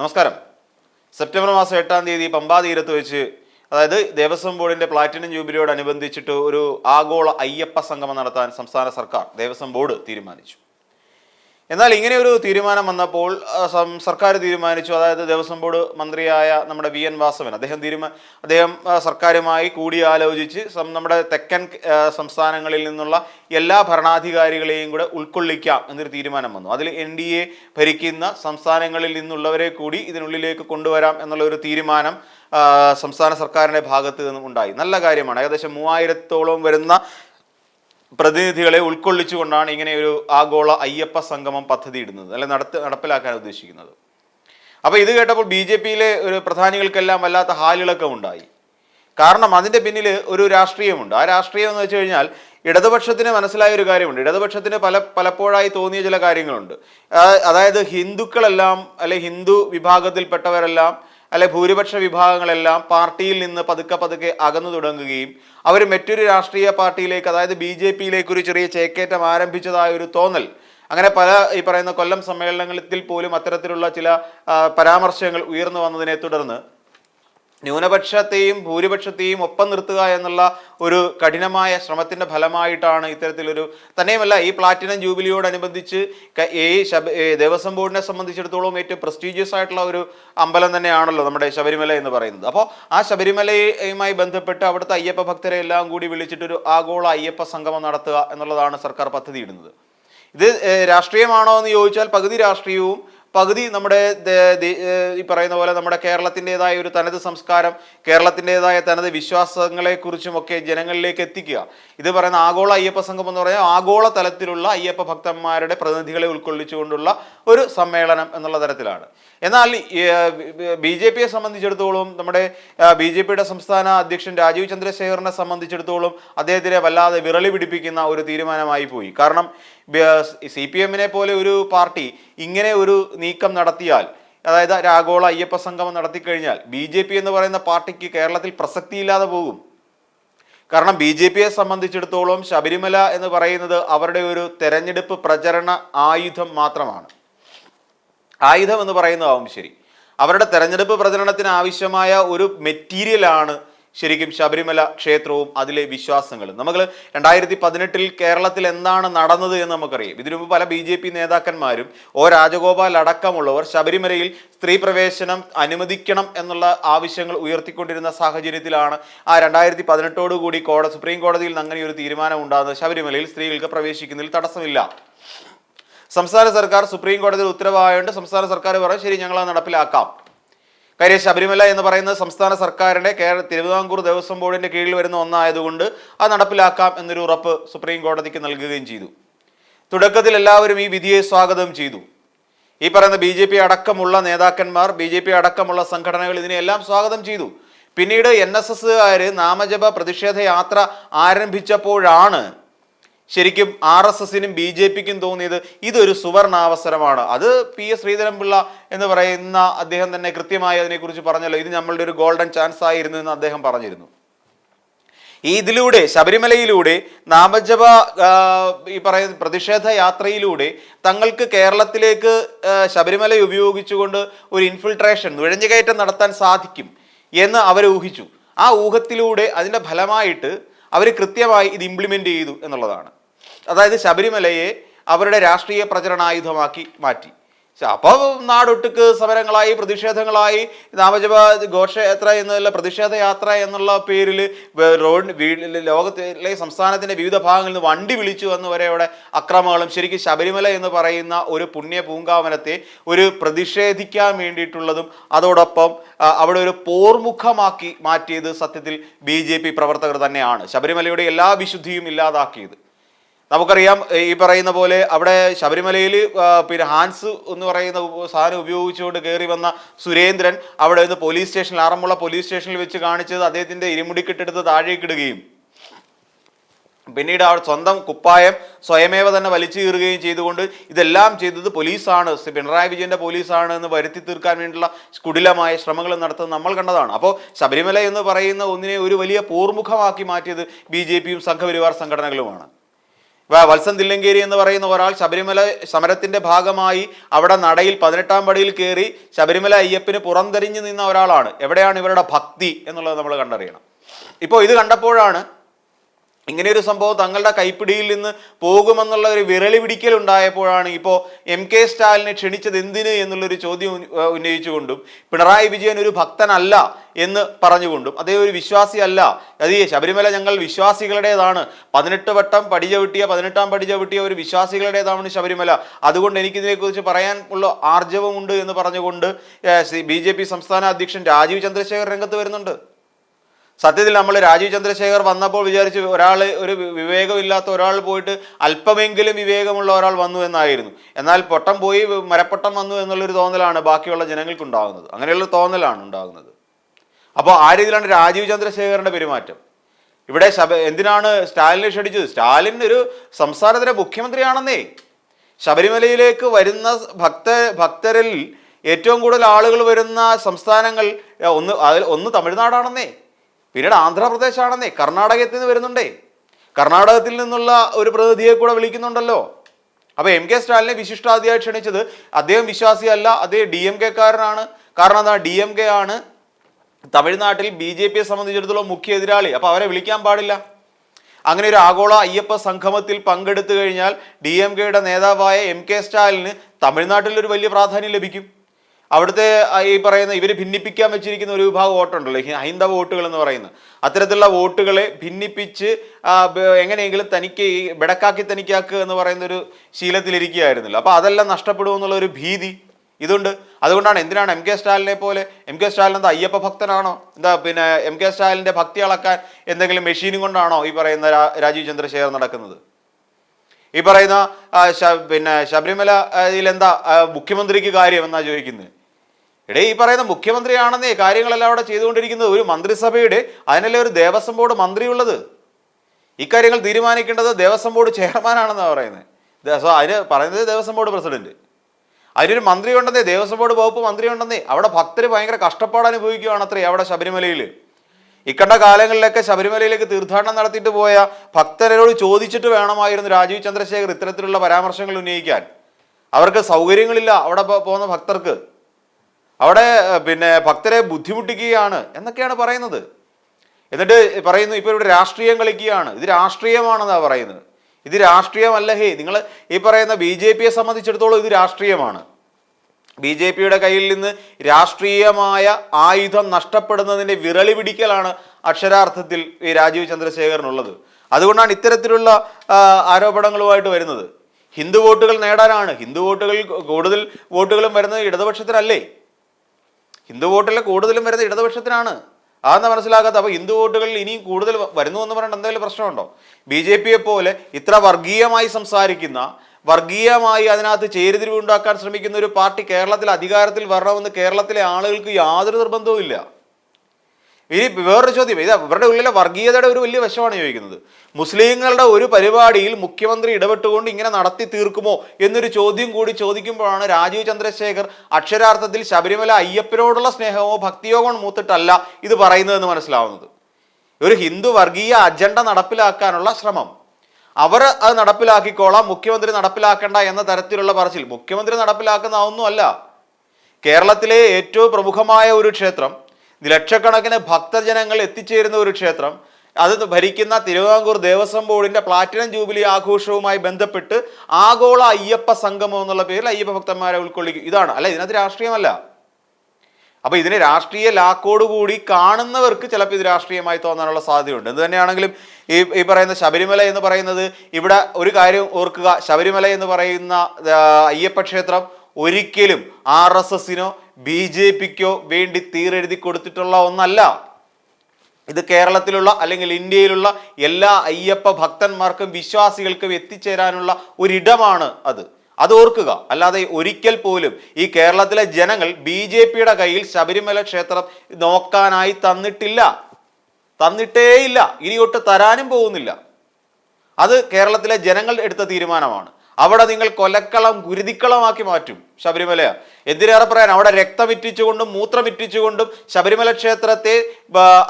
നമസ്കാരം. സെപ്റ്റംബർ മാസം എട്ടാം തീയതി പമ്പാ തീരത്ത് വെച്ച് അതായത് ദേവസ്വം ബോർഡിന്റെ പ്ലാറ്റിനം ജൂബിലിയോടനുബന്ധിച്ചിട്ട് ഒരു ആഗോള അയ്യപ്പ സംഗമം നടത്താൻ സംസ്ഥാന സർക്കാർ ദേവസ്വം ബോർഡ് തീരുമാനിച്ചു. എന്നാൽ ഇങ്ങനെ ഒരു തീരുമാനം വന്നപ്പോൾ സർക്കാർ തീരുമാനിച്ചു. അതായത് ദേവസ്വം ബോർഡ് മന്ത്രിയായ നമ്മുടെ വി എൻ വാസവൻ അദ്ദേഹം തീരുമാ അദ്ദേഹം സർക്കാരുമായി കൂടിയാലോചിച്ച് നമ്മുടെ തെക്കൻ സംസ്ഥാനങ്ങളിൽ നിന്നുള്ള എല്ലാ ഭരണാധികാരികളെയും കൂടെ ഉൾക്കൊള്ളിക്കാം എന്നൊരു തീരുമാനം വന്നു. അതിൽ എൻ ഡി എ ഭരിക്കുന്ന സംസ്ഥാനങ്ങളിൽ നിന്നുള്ളവരെ കൂടി ഇതിനുള്ളിലേക്ക് കൊണ്ടുവരാം എന്നുള്ള ഒരു തീരുമാനം സംസ്ഥാന സർക്കാരിന്റെ ഭാഗത്ത് നിന്നും ഉണ്ടായി. നല്ല കാര്യമാണ്. ഏകദേശം മൂവായിരത്തോളം വരുന്ന പ്രതിനിധികളെ ഉൾക്കൊള്ളിച്ചുകൊണ്ടാണ് ഇങ്ങനെ ഒരു ആഗോള അയ്യപ്പ സംഗമം പദ്ധതി ഇടുന്നത് അല്ലെ നടത്ത നടപ്പിലാക്കാൻ ഉദ്ദേശിക്കുന്നത്. അപ്പോൾ ഇത് കേട്ടപ്പോൾ ബി ജെ പിയിലെ ഒരു പ്രധാനികൾക്കെല്ലാം വല്ലാത്ത ഹാലിളക്കം ഉണ്ടായി കാരണം അതിന്റെ പിന്നിൽ ഒരു രാഷ്ട്രീയമുണ്ട്. ആ രാഷ്ട്രീയം എന്ന് വെച്ച് കഴിഞ്ഞാൽ ഇടതുപക്ഷത്തിന് മനസ്സിലായ ഒരു കാര്യമുണ്ട്. ഇടതുപക്ഷത്തിന് പല പലപ്പോഴായി തോന്നിയ ചില കാര്യങ്ങളുണ്ട്. അതായത് ഹിന്ദുക്കളെല്ലാം അല്ലെ ഹിന്ദു വിഭാഗത്തിൽപ്പെട്ടവരെല്ലാം അല്ലെ ഭൂരിപക്ഷ വിഭാഗങ്ങളെല്ലാം പാർട്ടിയിൽ നിന്ന് പതുക്കെ പതുക്കെ അകന്നു തുടങ്ങുകയും അവർ മറ്റൊരു രാഷ്ട്രീയ പാർട്ടിയിലേക്ക് അതായത് ബി ജെ പിയിലേക്ക് ഒരു ചെറിയ ചേക്കേറ്റം ആരംഭിച്ചതായ ഒരു തോന്നൽ. അങ്ങനെ പല ഈ പറയുന്ന കൊല്ലം സമ്മേളനങ്ങളിൽ പോലും അത്തരത്തിലുള്ള ചില പരാമർശങ്ങൾ ഉയർന്നു വന്നതിനെ തുടർന്ന് ന്യൂനപക്ഷത്തെയും ഭൂരിപക്ഷത്തെയും ഒപ്പം നിർത്തുക എന്നുള്ള ഒരു കഠിനമായ ശ്രമത്തിന്റെ ഫലമായിട്ടാണ് ഇത്തരത്തിലൊരു തന്നെയുമല്ല ഈ പ്ലാറ്റിനം ജൂബിലിയോടനുബന്ധിച്ച് ഈ ശബ ദേവസ്വം ബോർഡിനെ സംബന്ധിച്ചിടത്തോളം ഏറ്റവും പ്രസ്റ്റീജിയസ് ആയിട്ടുള്ള ഒരു അമ്പലം തന്നെയാണല്ലോ നമ്മുടെ ശബരിമല എന്ന് പറയുന്നത്. അപ്പോൾ ആ ശബരിമലയുമായി ബന്ധപ്പെട്ട് അവിടുത്തെ അയ്യപ്പ ഭക്തരെ എല്ലാം കൂടി വിളിച്ചിട്ടൊരു ആഗോള അയ്യപ്പ സംഗമം നടത്തുക എന്നുള്ളതാണ് സർക്കാർ പദ്ധതി ഇടുന്നത് ഇത് രാഷ്ട്രീയമാണോ എന്ന് ചോദിച്ചാൽ പകുതി രാഷ്ട്രീയവും പകുതി നമ്മുടെ ഈ പറയുന്ന പോലെ നമ്മുടെ കേരളത്തിന്റെതായ ഒരു തനത് സംസ്കാരം കേരളത്തിന്റെതായ തനത് വിശ്വാസങ്ങളെക്കുറിച്ചും ഒക്കെ ജനങ്ങളിലേക്ക് എത്തിക്കുക. ഇത് പറയുന്ന ആഗോള അയ്യപ്പ സംഘം എന്ന് പറഞ്ഞാൽ ആഗോള തലത്തിലുള്ള അയ്യപ്പ ഭക്തന്മാരുടെ പ്രതിനിധികളെ ഉൾക്കൊള്ളിച്ചുകൊണ്ടുള്ള ഒരു സമ്മേളനം എന്നുള്ള തരത്തിലാണ്. എന്നാൽ ബി ജെ പിയെ സംബന്ധിച്ചിടത്തോളം നമ്മുടെ ബി ജെ പിയുടെ സംസ്ഥാന അധ്യക്ഷൻ രാജീവ് ചന്ദ്രശേഖറിനെ സംബന്ധിച്ചിടത്തോളം അദ്ദേഹത്തിനെ വല്ലാതെ വിരളി പിടിപ്പിക്കുന്ന ഒരു തീരുമാനമായി പോയി. കാരണം സി പി എമ്മിനെ പോലെ ഒരു പാർട്ടി ഇങ്ങനെ ഒരു നീക്കം നടത്തിയാൽ അതായത് ആഗോള അയ്യപ്പ സംഗമം നടത്തിക്കഴിഞ്ഞാൽ ബി ജെ പി എന്ന് പറയുന്ന പാർട്ടിക്ക് കേരളത്തിൽ പ്രസക്തിയില്ലാതെ പോകും. കാരണം ബി ജെ പിയെ സംബന്ധിച്ചിടത്തോളം ശബരിമല എന്ന് പറയുന്നത് അവരുടെ ഒരു തെരഞ്ഞെടുപ്പ് പ്രചരണ ആയുധം മാത്രമാണ്. ആയുധം എന്ന് പറയുന്നതാവും ശരി. അവരുടെ തെരഞ്ഞെടുപ്പ് പ്രചരണത്തിന് ആവശ്യമായ ഒരു മെറ്റീരിയലാണ് ശരിക്കും ശബരിമല ക്ഷേത്രവും അതിലെ വിശ്വാസങ്ങളും. നമ്മൾ രണ്ടായിരത്തി പതിനെട്ടിൽ കേരളത്തിൽ എന്താണ് നടന്നത് എന്ന് നമുക്കറിയാം. ഇതിനു മുമ്പ് പല ബി ജെ പി നേതാക്കന്മാരും ഓ രാജഗോപാൽ അടക്കമുള്ളവർ ശബരിമലയിൽ സ്ത്രീ പ്രവേശനം അനുവദിക്കണം എന്നുള്ള ആവശ്യങ്ങൾ ഉയർത്തിക്കൊണ്ടിരുന്ന സാഹചര്യത്തിലാണ് ആ രണ്ടായിരത്തി പതിനെട്ടോടു കൂടി സുപ്രീം കോടതിയിൽ നിന്ന് അങ്ങനെ ഒരു തീരുമാനം ഉണ്ടാകുന്നത്. ശബരിമലയിൽ സ്ത്രീകൾക്ക് പ്രവേശിക്കുന്നതിൽ തടസ്സമില്ല. സംസ്ഥാന സർക്കാർ സുപ്രീം കോടതിയിൽ ഉത്തരവായതുകൊണ്ട് സംസ്ഥാന സർക്കാർ പറയും ശരി ഞങ്ങൾ അത് നടപ്പിലാക്കാം. കാര്യം ശബരിമല എന്ന് പറയുന്നത് സംസ്ഥാന സർക്കാരിന്റെ കേരള തിരുവിതാംകൂർ ദേവസ്വം ബോർഡിന്റെ കീഴിൽ വരുന്ന ഒന്നായതുകൊണ്ട് അത് നടപ്പിലാക്കാം എന്നൊരു ഉറപ്പ് സുപ്രീം കോടതിക്ക് നൽകുകയും ചെയ്തു. തുടക്കത്തിൽ എല്ലാവരും ഈ വിധിയെ സ്വാഗതം ചെയ്തു. ഈ പറയുന്ന ബി ജെ പി അടക്കമുള്ള നേതാക്കന്മാർ ബി ജെ പി അടക്കമുള്ള സംഘടനകൾ ഇതിനെല്ലാം സ്വാഗതം ചെയ്തു. പിന്നീട് എൻ എസ് എസ്സുകാർ നാമജപ പ്രതിഷേധ യാത്ര ആരംഭിച്ചപ്പോഴാണ് ശരിക്കും ആർ എസ് എസിനും ബി ജെ പിക്കും തോന്നിയത് ഇതൊരു സുവർണാവസരമാണ്. അത് പി എസ് ശ്രീധരൻപിള്ള എന്ന് പറയുന്ന അദ്ദേഹം തന്നെ കൃത്യമായി അതിനെക്കുറിച്ച് പറഞ്ഞല്ലോ. ഇത് നമ്മളുടെ ഒരു ഗോൾഡൻ ചാൻസ് ആയിരുന്നു എന്ന് അദ്ദേഹം പറഞ്ഞിരുന്നു. ഈ ഇതിലൂടെ ശബരിമലയിലൂടെ നാമജപ ഈ പറയുന്ന പ്രതിഷേധ യാത്രയിലൂടെ തങ്ങൾക്ക് കേരളത്തിലേക്ക് ശബരിമല ഉപയോഗിച്ചുകൊണ്ട് ഒരു ഇൻഫിൽട്രേഷൻ നുഴഞ്ഞുകയറ്റം നടത്താൻ സാധിക്കും എന്ന് അവർ ഊഹിച്ചു. ആ ഊഹത്തിലൂടെ അതിന്റെ ഫലമായിട്ട് അവർ കൃത്യമായി ഇത് ഇംപ്ലിമെന്റ് ചെയ്തു എന്നുള്ളതാണ്. അതായത് ശബരിമലയെ അവരുടെ രാഷ്ട്രീയ പ്രചരണായുധമാക്കി മാറ്റി. അപ്പോൾ നാടൊട്ടുക്ക് സമരങ്ങളായി പ്രതിഷേധങ്ങളായി നാമജപ ഘോഷയാത്ര എന്നുള്ള പ്രതിഷേധ യാത്ര എന്നുള്ള പേരിൽ റോഡ് ലോകത്തിലെ സംസ്ഥാനത്തിന്റെ വിവിധ ഭാഗങ്ങളിൽ നിന്ന് വണ്ടി വിളിച്ചു വന്ന് വരെ അവിടെ അക്രമങ്ങളും ശരിക്കും ശബരിമല എന്ന് പറയുന്ന ഒരു പുണ്യ പൂങ്കാവനത്തെ ഒരു പ്രതിഷേധിക്കാൻ വേണ്ടിയിട്ടുള്ളതും അതോടൊപ്പം അവിടെ ഒരു പോർമുഖമാക്കി മാറ്റിയത് സത്യത്തിൽ ബി പ്രവർത്തകർ തന്നെയാണ്. ശബരിമലയുടെ എല്ലാ വിശുദ്ധിയും ഇല്ലാതാക്കിയത്. നമുക്കറിയാം ഈ പറയുന്ന പോലെ അവിടെ ശബരിമലയിൽ പിന്നെ ഹാൻസ് എന്ന് പറയുന്ന സാധനം ഉപയോഗിച്ചുകൊണ്ട് കയറി വന്ന സുരേന്ദ്രൻ അവിടെ നിന്ന് പോലീസ് സ്റ്റേഷനിൽ ആറന്മുള പോലീസ് സ്റ്റേഷനിൽ വെച്ച് കാണിച്ചത് അദ്ദേഹത്തിന്റെ ഇരുമുടിക്കെട്ടെടുത്ത് താഴേക്കിടുകയും പിന്നീട് അവർ സ്വന്തം കുപ്പായം സ്വയമേവ തന്നെ വലിച്ചു കീറുകയും ചെയ്തുകൊണ്ട് ഇതെല്ലാം ചെയ്തത് പോലീസാണ്. പിണറായി വിജയന്റെ പോലീസാണ് എന്ന് വരുത്തി തീർക്കാൻ വേണ്ടിയുള്ള കുടിലമായ ശ്രമങ്ങൾ നടത്തുന്നത് നമ്മൾ കണ്ടതാണ്. അപ്പോൾ ശബരിമല എന്ന് പറയുന്ന ഒന്നിനെ ഒരു വലിയ പോർമുഖമാക്കി മാറ്റിയത് ബി ജെ പിയും സംഘപരിവാർ സംഘടനകളുമാണ്. വത്സൻ തില്ലങ്കേരി എന്ന് പറയുന്ന ഒരാൾ ശബരിമല സമരത്തിന്റെ ഭാഗമായി അവിടെ നടയിൽ പതിനെട്ടാം പടിയിൽ കയറി ശബരിമല അയ്യപ്പന് പുറംതെരിഞ്ഞു നിന്ന ഒരാളാണ്. എവിടെയാണ് ഇവരുടെ ഭക്തി എന്നുള്ളത് നമ്മൾ കണ്ടറിയണം. ഇപ്പോൾ ഇത് കണ്ടപ്പോഴാണ് ഇങ്ങനെയൊരു സംഭവം തങ്ങളുടെ കൈപ്പിടിയിൽ നിന്ന് പോകുമെന്നുള്ള ഒരു വിരളി പിടിക്കൽ ഉണ്ടായപ്പോഴാണ് ഇപ്പോൾ എം കെ സ്റ്റാലിനെ ക്ഷണിച്ചത് എന്തിന് എന്നുള്ളൊരു ചോദ്യം ഉന്ന- ഉന്നയിച്ചുകൊണ്ടും പിണറായി വിജയൻ ഒരു ഭക്തനല്ല എന്ന് പറഞ്ഞുകൊണ്ടും അതേ ഒരു വിശ്വാസിയല്ല. അത് ഈ ശബരിമല ഞങ്ങൾ വിശ്വാസികളുടേതാണ്. പതിനെട്ട് വട്ടം പടിച വിട്ടിയ പതിനെട്ടാം പടിച വിട്ടിയ ഒരു വിശ്വാസികളുടേതാണ് ശബരിമല. അതുകൊണ്ട് എനിക്കിതിനെക്കുറിച്ച് പറയാൻ ഉള്ള ആർജവമുണ്ട് എന്ന് പറഞ്ഞുകൊണ്ട് ബി സംസ്ഥാന അധ്യക്ഷൻ രാജീവ് ചന്ദ്രശേഖർ രംഗത്ത് വരുന്നുണ്ട്. സത്യത്തിൽ നമ്മൾ രാജീവ് ചന്ദ്രശേഖർ വന്നപ്പോൾ വിചാരിച്ച് ഒരാൾ ഒരു വിവേകമില്ലാത്ത ഒരാൾ പോയിട്ട് അല്പമെങ്കിലും വിവേകമുള്ള ഒരാൾ വന്നു എന്നായിരുന്നു. എന്നാൽ പൊട്ടം പോയി മരപ്പൊട്ടം വന്നു എന്നുള്ളൊരു തോന്നലാണ് ബാക്കിയുള്ള ജനങ്ങൾക്ക് ഉണ്ടാകുന്നത് അങ്ങനെയുള്ള തോന്നലാണ് ഉണ്ടാകുന്നത്. അപ്പോൾ ആ രീതിയിലാണ് രാജീവ് ചന്ദ്രശേഖറിന്റെ പെരുമാറ്റം. ഇവിടെ ശബ എന്തിനാണ് സ്റ്റാലിനെ ക്ഷണിച്ചത്? സ്റ്റാലിൻ ഒരു സംസ്ഥാനത്തിന്റെ മുഖ്യമന്ത്രിയാണെന്നേ. ശബരിമലയിലേക്ക് വരുന്ന ഭക്ത ഭക്തരിൽ ഏറ്റവും കൂടുതൽ ആളുകൾ വരുന്ന സംസ്ഥാനങ്ങൾ ഒന്ന് അതിൽ ഒന്ന് തമിഴ്നാടാണെന്നേ. പിന്നീട് ആന്ധ്രാപ്രദേശ് ആണെന്നേ കർണാടകത്തിൽ നിന്ന് വരുന്നുണ്ടേ. കർണാടകത്തിൽ നിന്നുള്ള ഒരു പ്രതിനിധിയെ കൂടെ വിളിക്കുന്നുണ്ടല്ലോ. അപ്പൊ എം കെ സ്റ്റാലിനെ വിശിഷ്ടാതിയായി ക്ഷണിച്ചത് അദ്ദേഹം വിശ്വാസിയല്ല അദ്ദേഹം ഡി എം കെക്കാരനാണ്. കാരണം എന്താ? ഡി എം കെ ആണ് തമിഴ്നാട്ടിൽ ബി ജെ പിയെ സംബന്ധിച്ചിടത്തോളം മുഖ്യ എതിരാളി. അപ്പൊ അവരെ വിളിക്കാൻ പാടില്ല. അങ്ങനെ ഒരു ആഗോള അയ്യപ്പ സംഗമത്തിൽ പങ്കെടുത്തു കഴിഞ്ഞാൽ ഡി എം കെയുടെ നേതാവായ എം കെ സ്റ്റാലിന് തമിഴ്നാട്ടിൽ ഒരു വലിയ പ്രാധാന്യം ലഭിക്കും. അവിടുത്തെ ഈ പറയുന്ന ഇവർ ഭിന്നിപ്പിക്കാൻ വെച്ചിരിക്കുന്ന ഒരു വിഭാഗം വോട്ടുണ്ടല്ലോ ഹൈന്ദവ വോട്ടുകൾ എന്ന് പറയുന്നത്. അത്തരത്തിലുള്ള വോട്ടുകളെ ഭിന്നിപ്പിച്ച് എങ്ങനെയെങ്കിലും തനിക്ക് ഈ ബെടക്കാക്കി തനിക്കാക്കുക എന്ന് പറയുന്ന ഒരു ശീലത്തിലിരിക്കുകയായിരുന്നല്ലോ. അപ്പോൾ അതെല്ലാം നഷ്ടപ്പെടുമെന്നുള്ള ഒരു ഭീതി ഇതുണ്ട്. അതുകൊണ്ടാണ് എന്തിനാണ് എം കെ സ്റ്റാലിനെ പോലെ എം കെ സ്റ്റാലിൻ എന്താ അയ്യപ്പ ഭക്തനാണോ? എന്താ പിന്നെ എം കെ സ്റ്റാലിന്റെ ഭക്തി അളക്കാൻ എന്തെങ്കിലും മെഷീനും കൊണ്ടാണോ ഈ പറയുന്ന രാജീവ് ചന്ദ്രശേഖർ നടക്കുന്നത്? ഈ പറയുന്ന പിന്നെ ശബരിമല എന്താ മുഖ്യമന്ത്രിക്ക് കാര്യം എന്നാ ചോദിക്കുന്നത് ഇടേ ഈ പറയുന്ന മുഖ്യമന്ത്രിയാണെന്നേ കാര്യങ്ങളെല്ലാം അവിടെ ചെയ്തുകൊണ്ടിരിക്കുന്നത്. ഒരു മന്ത്രിസഭയുടെ അതിനല്ലേ ഒരു ദേവസ്വം ബോർഡ് മന്ത്രിയുള്ളത്? ഇക്കാര്യങ്ങൾ തീരുമാനിക്കേണ്ടത് ദേവസ്വം ബോർഡ് ചെയർമാനാണെന്നാണ് പറയുന്നത്. അതിന് പറയുന്നത് ദേവസ്വം ബോർഡ് പ്രസിഡന്റ്. അതിനൊരു മന്ത്രി ഉണ്ടെന്നേ ദേവസ്വം ബോർഡ് വകുപ്പ് മന്ത്രി ഉണ്ടെന്നേ അവിടെ ഭക്തർ ഭയങ്കര കഷ്ടപ്പാട് അനുഭവിക്കുകയാണ് അത്രേ അവിടെ ശബരിമലയിൽ ഇക്കണ്ട കാലങ്ങളിലൊക്കെ ശബരിമലയിലേക്ക് തീർത്ഥാടനം നടത്തിയിട്ട് പോയ ഭക്തരോട് ചോദിച്ചിട്ട് വേണമായിരുന്നു രാജീവ് ചന്ദ്രശേഖർ ഇത്തരത്തിലുള്ള പരാമർശങ്ങൾ ഉന്നയിക്കാൻ. അവർക്ക് സൗകര്യങ്ങളില്ല അവിടെ പോകുന്ന ഭക്തർക്ക്. അവിടെ പിന്നെ ഭക്തരെ ബുദ്ധിമുട്ടിക്കുകയാണ് എന്നൊക്കെയാണ് പറയുന്നത്. എന്നിട്ട് പറയുന്നു ഇപ്പൊ ഇവിടെ രാഷ്ട്രീയം കളിക്കുകയാണ്. ഇത് രാഷ്ട്രീയമാണെന്നാണ് പറയുന്നത്. ഇത് രാഷ്ട്രീയമല്ല ഹേ നിങ്ങൾ ഈ പറയുന്ന ബി ജെ പിയെ സംബന്ധിച്ചിടത്തോളം ഇത് രാഷ്ട്രീയമാണ്. ബി ജെ പിയുടെ കയ്യിൽ നിന്ന് രാഷ്ട്രീയമായ ആയുധം നഷ്ടപ്പെടുന്നതിന്റെ വിരളി പിടിക്കലാണ് അക്ഷരാർത്ഥത്തിൽ ഈ രാജീവ് ചന്ദ്രശേഖരനുള്ളത്. അതുകൊണ്ടാണ് ഇത്തരത്തിലുള്ള ആരോപണങ്ങളുമായിട്ട് വരുന്നത്. ഹിന്ദു വോട്ടുകൾ നേടാനാണ്. ഹിന്ദു വോട്ടുകൾ കൂടുതൽ വോട്ടുകളും വരുന്നത് ഇടതുപക്ഷത്തിനല്ലേ? ഹിന്ദു വോട്ടിൽ കൂടുതലും വരുന്നത്? ഇടതുപക്ഷത്തിനാണ്. അതെന്ന് മനസ്സിലാക്കാത്ത അപ്പോൾ ഹിന്ദു വോട്ടുകളിൽ ഇനിയും കൂടുതൽ വരുന്നു എന്ന് പറഞ്ഞിട്ട് എന്തെങ്കിലും പ്രശ്നമുണ്ടോ? ബി ജെ പിയെ പോലെ ഇത്ര വർഗീയമായി സംസാരിക്കുന്ന വർഗീയമായി അതിനകത്ത് ചേരിതിരിവ് ഉണ്ടാക്കാൻ ശ്രമിക്കുന്ന ഒരു പാർട്ടി കേരളത്തിൽ അധികാരത്തിൽ വരണമെന്ന് കേരളത്തിലെ ആളുകൾക്ക് യാതൊരു നിർബന്ധവും ഇനി വേറൊരു ചോദ്യം. ഇത് ഇവരുടെ ഉള്ളിലെ വർഗീയതയുടെ ഒരു വലിയ വശമാണ് ചോദിക്കുന്നത്. മുസ്ലിങ്ങളുടെ ഒരു പരിപാടിയിൽ മുഖ്യമന്ത്രി ഇടപെട്ടുകൊണ്ട് ഇങ്ങനെ നടത്തി തീർക്കുമോ എന്നൊരു ചോദ്യം കൂടി ചോദിക്കുമ്പോഴാണ് രാജീവ് ചന്ദ്രശേഖർ അക്ഷരാർത്ഥത്തിൽ ശബരിമല അയ്യപ്പനോടുള്ള സ്നേഹമോ ഭക്തിയോ മൂത്തിട്ടല്ല ഇത് പറയുന്നതെന്ന് മനസ്സിലാവുന്നത്. ഒരു ഹിന്ദു വർഗീയ അജണ്ട നടപ്പിലാക്കാനുള്ള ശ്രമം. അവർ അത് നടപ്പിലാക്കിക്കോളാം മുഖ്യമന്ത്രി നടപ്പിലാക്കണ്ട എന്ന തരത്തിലുള്ള പറച്ചിൽ. മുഖ്യമന്ത്രി നടപ്പിലാക്കുന്ന ഒന്നുമല്ല. കേരളത്തിലെ ഏറ്റവും പ്രമുഖമായ ഒരു ക്ഷേത്രം ലക്ഷക്കണക്കിന് ഭക്തജനങ്ങൾ എത്തിച്ചേരുന്ന ഒരു ക്ഷേത്രം. അത് ഭരിക്കുന്ന തിരുവിതാംകൂർ ദേവസ്വം ബോർഡിന്റെ പ്ലാറ്റിനം ജൂബിലി ആഘോഷവുമായി ബന്ധപ്പെട്ട് ആഗോള അയ്യപ്പ സംഗമം എന്നുള്ള പേരിൽ അയ്യപ്പ ഭക്തന്മാരെ ഉൾക്കൊള്ളിക്കും. ഇതാണ്. അല്ല ഇതിനകത്ത് രാഷ്ട്രീയമല്ല. അപ്പൊ ഇതിന് രാഷ്ട്രീയ ലാക്കോടുകൂടി കാണുന്നവർക്ക് ചിലപ്പോൾ ഇത് രാഷ്ട്രീയമായി തോന്നാനുള്ള സാധ്യതയുണ്ട്. എന്ത് തന്നെയാണെങ്കിലും ഈ ഈ പറയുന്ന ശബരിമല എന്ന് പറയുന്നത് ഇവിടെ ഒരു കാര്യം ഓർക്കുക. ശബരിമല എന്ന് പറയുന്ന അയ്യപ്പ ക്ഷേത്രം ഒരിക്കലും ആർ എസ് എസിനോ ബി ജെ പിക്കോ വേണ്ടി തീരെഴുതി കൊടുത്തിട്ടുള്ള ഒന്നല്ല. ഇത് കേരളത്തിലുള്ള അല്ലെങ്കിൽ ഇന്ത്യയിലുള്ള എല്ലാ അയ്യപ്പ ഭക്തന്മാർക്കും വിശ്വാസികൾക്കും എത്തിച്ചേരാനുള്ള ഒരിടമാണ് അത്. അത് ഓർക്കുക. അല്ലാതെ ഒരിക്കൽ പോലും ഈ കേരളത്തിലെ ജനങ്ങൾ ബി ജെ പിയുടെ കയ്യിൽ ശബരിമല ക്ഷേത്രം നോക്കാനായി തന്നിട്ടില്ല. തന്നിട്ടേയില്ല. ഇനി ഒട്ട് തരാനും പോകുന്നില്ല. അത് കേരളത്തിലെ ജനങ്ങൾ എടുത്ത തീരുമാനമാണ്. അവിടെ നിങ്ങൾ കൊലക്കളം ഗുരുതിക്കളമാക്കി മാറ്റും ശബരിമല. എന്തിനേറെ പറയാൻ? അവിടെ രക്തമിറ്റിച്ചുകൊണ്ടും മൂത്രമിറ്റിച്ചുകൊണ്ടും ശബരിമല ക്ഷേത്രത്തെ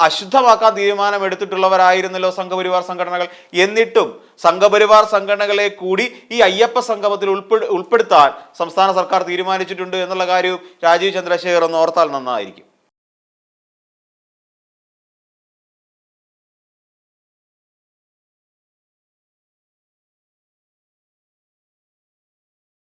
അശുദ്ധമാക്കാൻ തീരുമാനമെടുത്തിട്ടുള്ളവരായിരുന്നല്ലോ സംഘപരിവാർ സംഘടനകൾ. എന്നിട്ടും സംഘപരിവാർ സംഘടനകളെ കൂടി ഈ അയ്യപ്പ സംഗമത്തിൽ ഉൾപ്പെട് ഉൾപ്പെടുത്താൻ സംസ്ഥാന സർക്കാർ തീരുമാനിച്ചിട്ടുണ്ട് എന്നുള്ള കാര്യവും രാജീവ് ചന്ദ്രശേഖർ ഒന്ന് ഓർത്താൽ നന്നായിരിക്കും.